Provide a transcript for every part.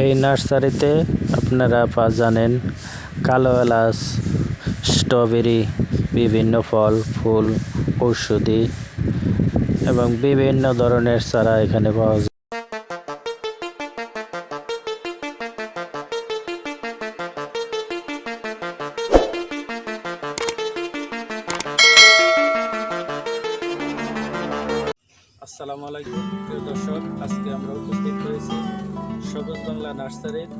এই নার্সারিতে আপনারা পা জানেন কালো এলাচ, স্ট্রবেরি, বিভিন্ন ফল, ফুল, ঔষধি এবং বিভিন্ন ধরনের চারা এখানে পাওয়া যায়। আসসালামু আলাইকুম, প্রিয় দর্শক, আজকে আমরা উপস্থিত হয়েছি সবুজ বাংলা নার্সারির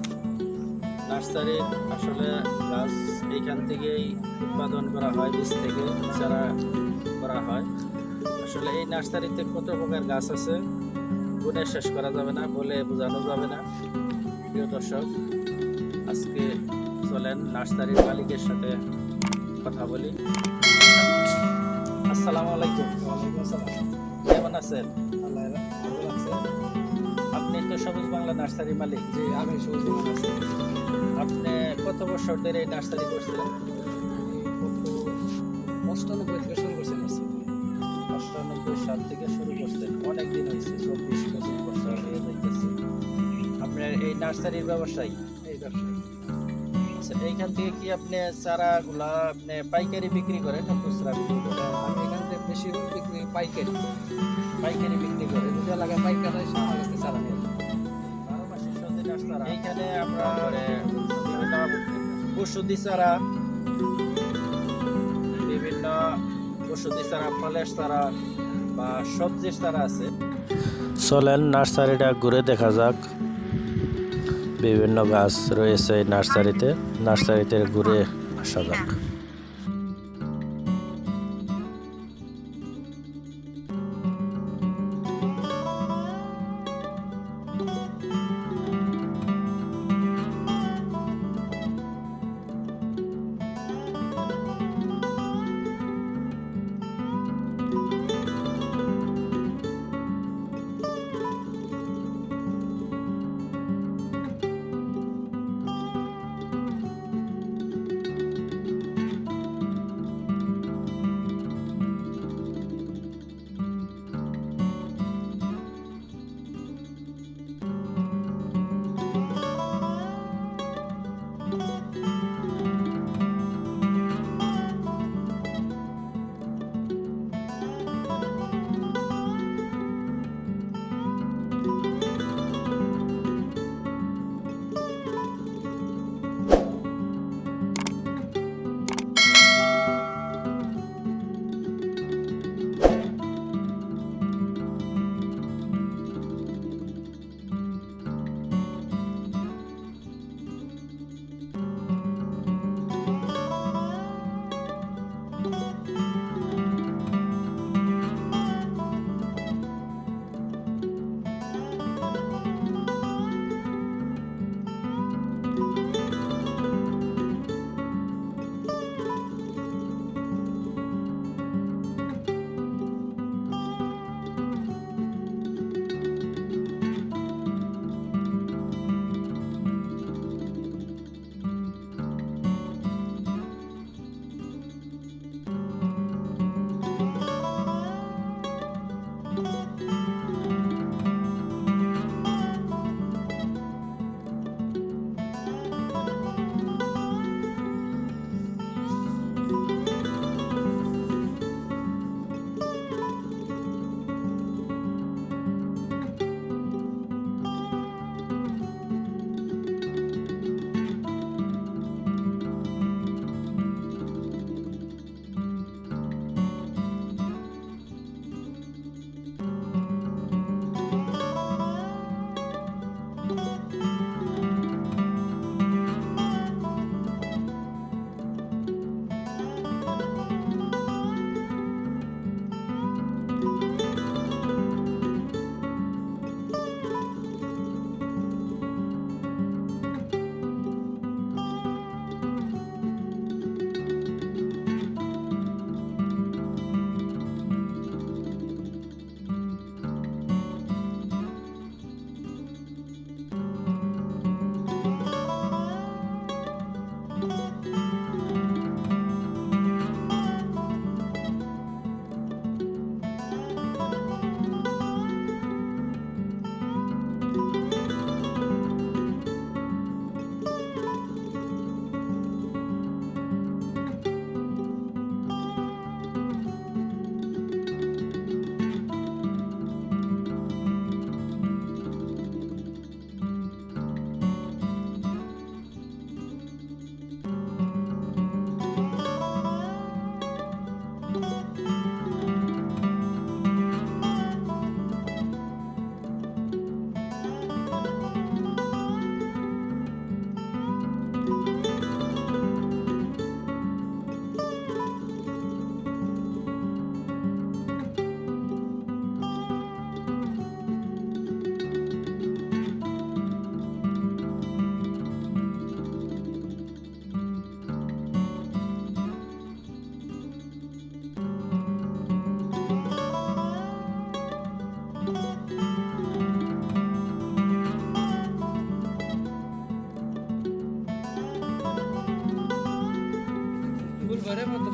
নার্সারির আসলে গাছ এইখান থেকেই উৎপাদন করা হয়, বীজ থেকে চারা করা হয়। আসলে এই নার্সারিতে কত প্রকার গাছ আছে গুণে শেষ করা যাবে না, বলে বোঝানো যাবে না। প্রিয় দর্শক, আজকে চলেন নার্সারির মালিকের সাথে কথা বলি। আছেন? আপনি তো সবুজ বাংলা নার্সারি মালিক। যে আমি সবজি বানাচ্ছি আপনি কত বছর ধরে এই নার্সারি করছিলেন? অষ্টানব্বই থেকে শুরু করছি নার্সারি। অষ্টানব্বই সাল থেকে শুরু করছেন। অনেক দিন হয়েছে চব্বিশ পঁচিশ বছর হয়ে যাইতেছে আপনার এই নার্সারির ব্যবসায়ী? এই ব্যবসায়ী। আচ্ছা এইখান থেকে কি আপনি চারাগুলা আপনি পাইকারি বিক্রি করেন না খুচরা বিক্রি করেন? আমি এখান থেকে বেশি বিক্রি পাইকারি। পাইকারি বিক্রি করেন যদি এলাকায় হয় সে আমার কাছে চালা চারা এইখানে ওষুধি চারা, বিভিন্ন ওষুধি চারা, ফলের চারা বা সবজির চারা আছে। চলেন নার্সারিটা ঘুরে দেখা যাক। বিভিন্ন গাছ রয়েছে নার্সারিতে। নার্সারিতে ঘুরে আসা যাক।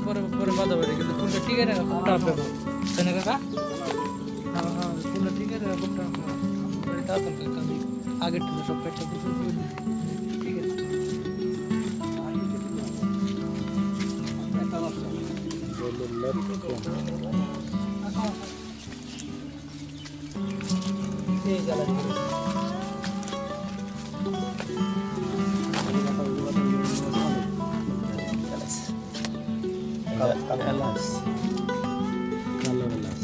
পরে পরে বাধা পারে কিন্তু ফুলটা ঠিক আছে কোনটা আপনার তাই না কাকা? হ্যাঁ হ্যাঁ ফুলটা ঠিক আছে কোনটা আগের থেকে সব কাজটা কিছু ঠিক আছে। এই জ্বালা এলাচ কালো এলাচ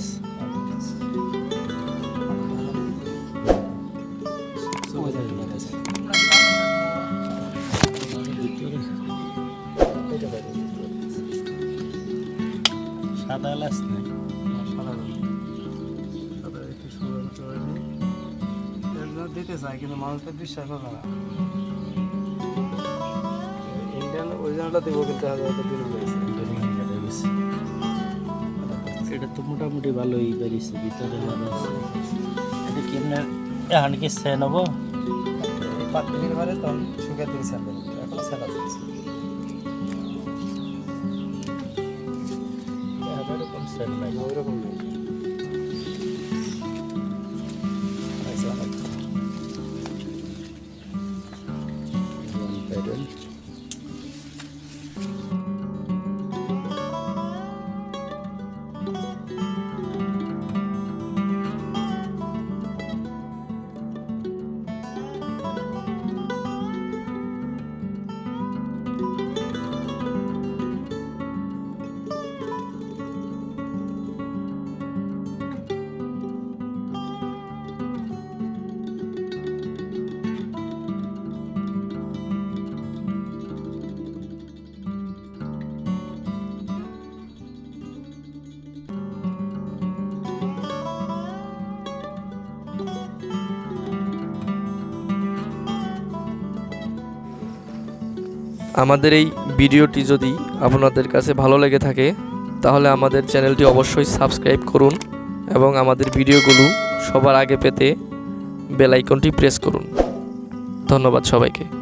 সাদা এলাচ নেই দিতে চাই কিন্তু মানুষ তো বিশ্বাস করে না ইন্ডিয়ান অরিজিনালটা দিব কিন্তু দিন হয়েছে এটা তো মোটামুটি ভালোই বেরিয়েছে, ভিতরে ভালো আছে। এটা কি আপনার এখন কি সে নেব? পাত্রীর ঘরে তখন শুকিয়ে দিন আমাদের এই ভিডিওটি যদি আপনাদের কাছে ভালো লেগে থাকে, তাহলে আমাদের চ্যানেলটি অবশ্যই সাবস্ক্রাইব করুন এবং আমাদের ভিডিওগুলো সবার আগে পেতে বেলাইকনটি প্রেস করুন। ধন্যবাদ সবাইকে।